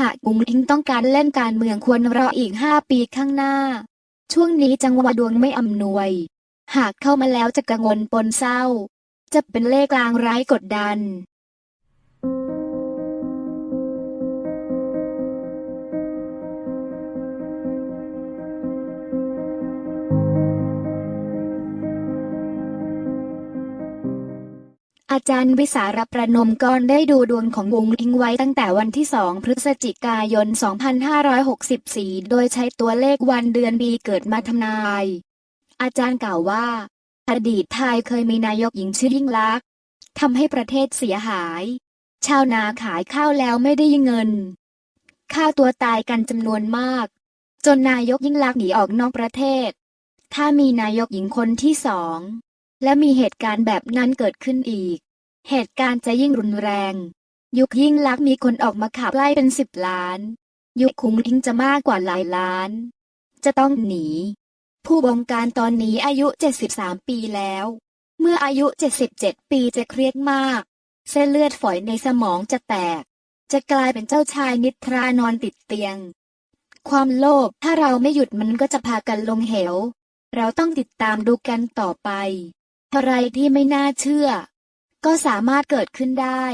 หากกุ้งลิงต้องการเล่นการเมืองควรรออีกห้าปีข้างหน้า ช่วงนี้จังหวะดวงไม่อำนวย หากเข้ามาแล้วจะกังวลปนเศร้า จะเป็นเลขกลางร้ายกดดัน อาจารย์วิสารประนมกรได้ดูดวงของวงอิงไว้ตั้งแต่วันที่ 2 พฤศจิกายน 2564 โดยใช้ตัวเลขวันเดือนปีเกิดมาทำนาย อาจารย์กล่าวว่า อดีตไทยเคยมีนายกหญิงชื่อยิ่งลักษณ์ทำให้ประเทศเสียหาย ชาวนาขายข้าวแล้วไม่ได้เงินข้าวตัวตายกันจำนวนมาก จนนายกยิ่งลักษณ์หนีออกนอกประเทศ ถ้ามีนายกหญิงคนที่สองและมีเหตุการณ์แบบนั้นเกิดขึ้นอีก เหตุการณ์จะยิ่งรุนแรง ยุคยิ่งลักษณ์มีคนออกมาขับไล่เป็นสิบล้าน ยุคคุงอิงจะมากกว่าหลายล้าน จะต้องหนี ผู้บงการตอนนี้อายุ 73 ปีแล้ว เมื่ออายุ 77 ปีจะเครียดมาก เส้นเลือดฝอยในสมองจะแตก จะกลายเป็นเจ้าชายนิทรานอนติดเตียง ความโลภถ้าเราไม่หยุดมันก็จะพากันลงเหว เราต้องติดตามดูกันต่อไปอะไรที่ไม่น่าเชื่อ ก็สามารถเกิดขึ้นได้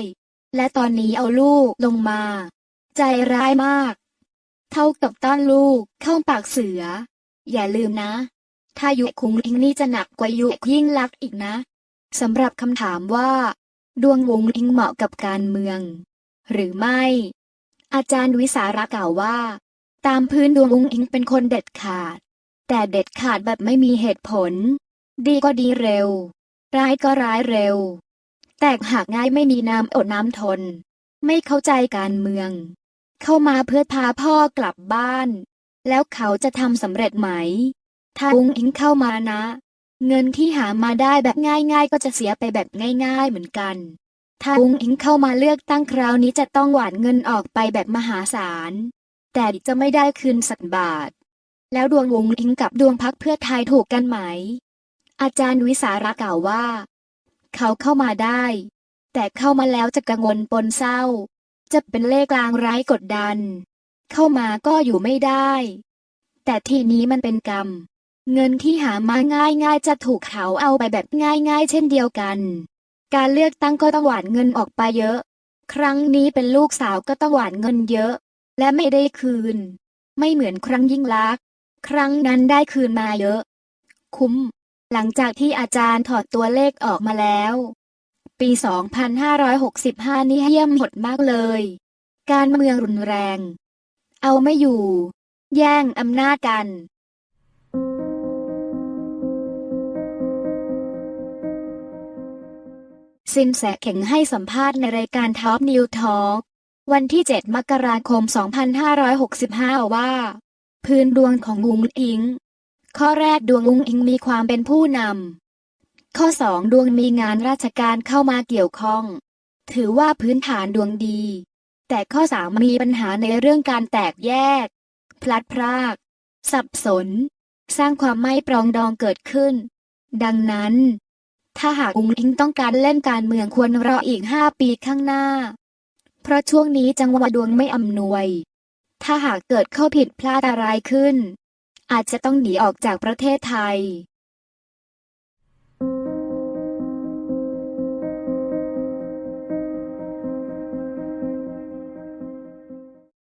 และตอนนี้เอาลูกลงมา ใจร้ายมาก เท่ากับต้อนลูกเข้าปากเสือ อย่าลืมนะ ถ้ายุคคุงอิงนี่จะหนักกว่ายุยิ่งลักอีกนะสำหรับคำถามว่า ดวงวงอิงเหมาะกับการเมือง หรือไม่ อาจารย์วิสาระกล่าวว่า ตามพื้นดวงวงอิงเป็นคนเด็ดขาด แต่เด็ดขาดแบบไม่มีเหตุผล ดีก็ดีเร็ว ร้ายก็ร้ายเร็ว แตกหักง่ายไม่มีน้ำอดน้ำทน ไม่เข้าใจการเมือง เข้ามาเพื่อพาพ่อกลับบ้าน แล้วเขาจะทำสำเร็จไหม ถ้าอุ้งอิงเข้ามานะ เงินที่หามาได้แบบง่าย ๆ ก็จะเสียไปแบบง่าย ๆ เหมือนกัน ถ้าอุ้งอิงเข้ามาเลือกตั้งคราวนี้จะต้องหวานเงินออกไปแบบมหาศาล แต่จะไม่ได้คืนสักบาท แล้วดวงวงอิงกับดวงพักเพื่อไทยถูกกันไหมอาจารย์วิสาระกล่าวว่า เขาเข้ามาได้ แต่เข้ามาแล้วจะกังวลปนเศร้า จะเป็นเลขกลางร้ายกดดัน เข้ามาก็อยู่ไม่ได้ แต่ทีนี้มันเป็นกรรม เงินที่หามาง่ายๆจะถูกเขาเอาไปแบบง่ายๆ เช่นเดียวกัน การเลือกตั้งก็ต้องหวานเงินออกไปเยอะ ครั้งนี้เป็นลูกสาวก็ต้องหวานเงินเยอะ และไม่ได้คืน ไม่เหมือนครั้งยิ่งลักษณ์ครั้งนั้นได้คืนมาเยอะ คุ้ม หลังจากที่อาจารย์ถอดตัวเลขออกมาแล้ว ปี 2565 นี่เยี่ยมหดมากเลย การเมืองรุนแรง เอาไม่อยู่ แย่งอำนาจกันสินแสเข่งให้สัมภาษณ์ในรายการท็อปนิวทอ l k วันที่ 7 มกราคม 2565 ว่า พื้นดวงของวุงอิง ข้อแรกดวงวุงอิงมีความเป็นผู้นำ ข้อ 2 ดวงมีงานราชการเข้ามาเกี่ยวข้อง ถือว่าพื้นฐานดวงดี แต่ข้อ 3 มีปัญหาในเรื่องการแตกแยก พลัดพราก สับสน สร้างความไม่ปรองดองเกิดขึ้น ดังนั้น ถ้าหากอุ้งอิงต้องการเล่นการเมืองควรรออีกห้าปีข้างหน้า เพราะช่วงนี้จังหวะดวงไม่อำนวย ถ้าหากเกิดข้อผิดพลาดอะไรขึ้น อาจจะต้องหนีออกจากประเทศไทย